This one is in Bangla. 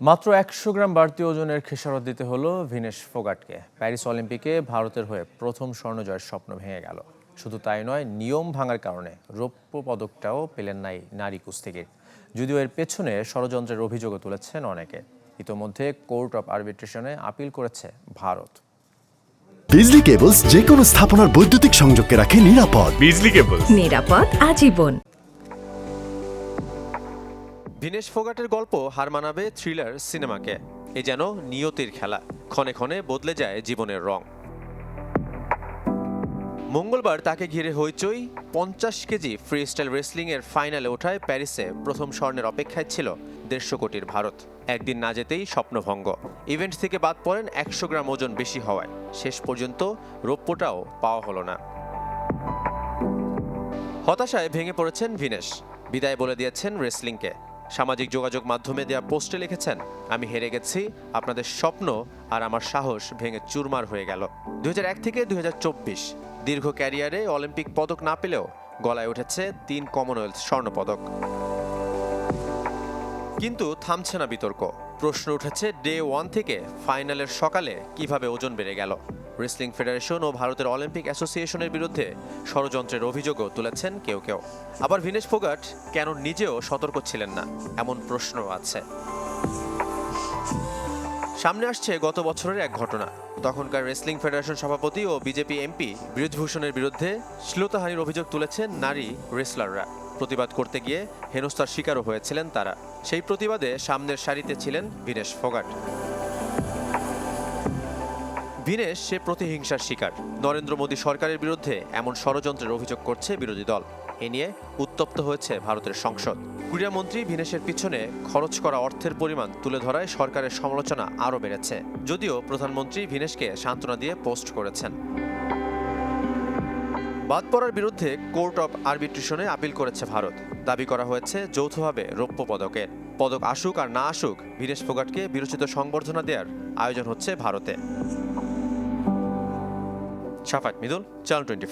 মাত্র একশো গ্রাম বাড়তি ওজনের খেসারত দিতে হলো ভিনেশ ফোগাটকে। প্যারিস অলিম্পিকে ভারতের হয়ে প্রথম স্বর্ণ জয়ের স্বপ্ন ভেঙে গেল। শুধু তাই নয় নিয়ম ভাঙার কারণে রৌপ্য পদকটাও পেলেন নাই নারী কুস্তিগির। যদিও এর পেছনে ষড়যন্ত্রের অভিযোগও তুলেছেন অনেকে। ইতোমধ্যে কোর্ট অফ আরবিট্রেশনে আপিল করেছে ভারত। বিজলি কেবলস যে কোনো স্থাপনার বৈদ্যুতিক সংযোগকে রাখে নিরাপদ। বিজলি কেবল নিরাপদ আজীবন। দীনেশ ফোগাটের গল্প হার মানাবে থ্রিলার সিনেমাকে। এ যেন নিয়তির খেলা। ক্ষণে ক্ষণে বদলে যায় জীবনের রং। মঙ্গলবার তাকে ঘিরে হইচই পঞ্চাশ কেজি ফ্রি স্টাইল রেসলিং এর ফাইনালে ওঠায় প্যারিসে প্রথম স্বর্ণের অপেক্ষায় ছিল দেড়শো কোটির ভারত। একদিন না যেতেই স্বপ্নভঙ্গ। ইভেন্ট থেকে বাদ পড়েন একশো গ্রাম ওজন বেশি হওয়ায়। শেষ পর্যন্ত রৌপ্যটাও পাওয়া হলো না। হতাশায় ভেঙে পড়েছেন ভিনেশ। বিদায় বলে দিয়েছেন রেসলিংকে। সামাজিক যোগাযোগ মাধ্যমে দেয়া পোস্টে লিখেছেন, আমি হেরে গেছি, আপনাদের স্বপ্ন আর আমার সাহস ভেঙে চুরমার হয়ে গেল। দুই হাজার এক থেকে দুই হাজার চব্বিশ, দীর্ঘ ক্যারিয়ারে অলিম্পিক পদক না পেলেও গলায় উঠেছে তিন কমনওয়েলথ স্বর্ণপদক কিন্তু থামছে না বিতর্ক। প্রশ্ন উঠেছে ডে ওয়ান থেকে ফাইনালের সকালে কীভাবে ওজন বেড়ে গেল। রেসলিং ফেডারেশন ও ভারতের অলিম্পিক অ্যাসোসিয়েশনের বিরুদ্ধে ষড়যন্ত্রের অভিযোগও তুলেছেন কেউ কেউ। আবার ভিনেশ ফোগাট, কেন নিজেও সতর্ক ছিলেন না? এমন প্রশ্ন আছে। সামনে আসছে গত বছরের এক ঘটনা। তখনকার রেসলিং ফেডারেশন সভাপতি ও বিজেপি এমপি বীরভূষণের বিরুদ্ধে শ্লীলতাহানির অভিযোগ তুলেছেন নারী রেসলাররা। প্রতিবাদ করতে গিয়ে হেনস্থার শিকারও হয়েছিলেন তারা। সেই প্রতিবাদে সামনের সারিতে ছিলেন বীরেশ ফোগাট। ভিনেশ সে প্রতিহিংসার শিকার। নরেন্দ্র মোদী সরকারের বিরুদ্ধে এমন ষড়যন্ত্রের অভিযোগ করছে বিরোধী দল। এ নিয়ে উত্তপ্ত হয়েছে ভারতের সংসদ। ক্রীড়ামন্ত্রী ভিনেশের পিছনে খরচ করা অর্থের পরিমাণ তুলে ধরায় সরকারের সমালোচনা আরও বেড়েছে। যদিও প্রধানমন্ত্রী ভিনেশকে সান্ত্বনা দিয়ে পোস্ট করেছেন। বাদ পড়ার বিরুদ্ধে কোর্ট অফ আরবিট্রেশনে আপিল করেছে ভারত। দাবি করা হয়েছে যৌথভাবে রৌপ্য পদকের। পদক আসুক আর না আসুক, ভিনেশ ফোগাটকে বিরোচিত সংবর্ধনা দেওয়ার আয়োজন হচ্ছে ভারতে। সাফাত মিদুল চ্যানেল টোয়েন্টি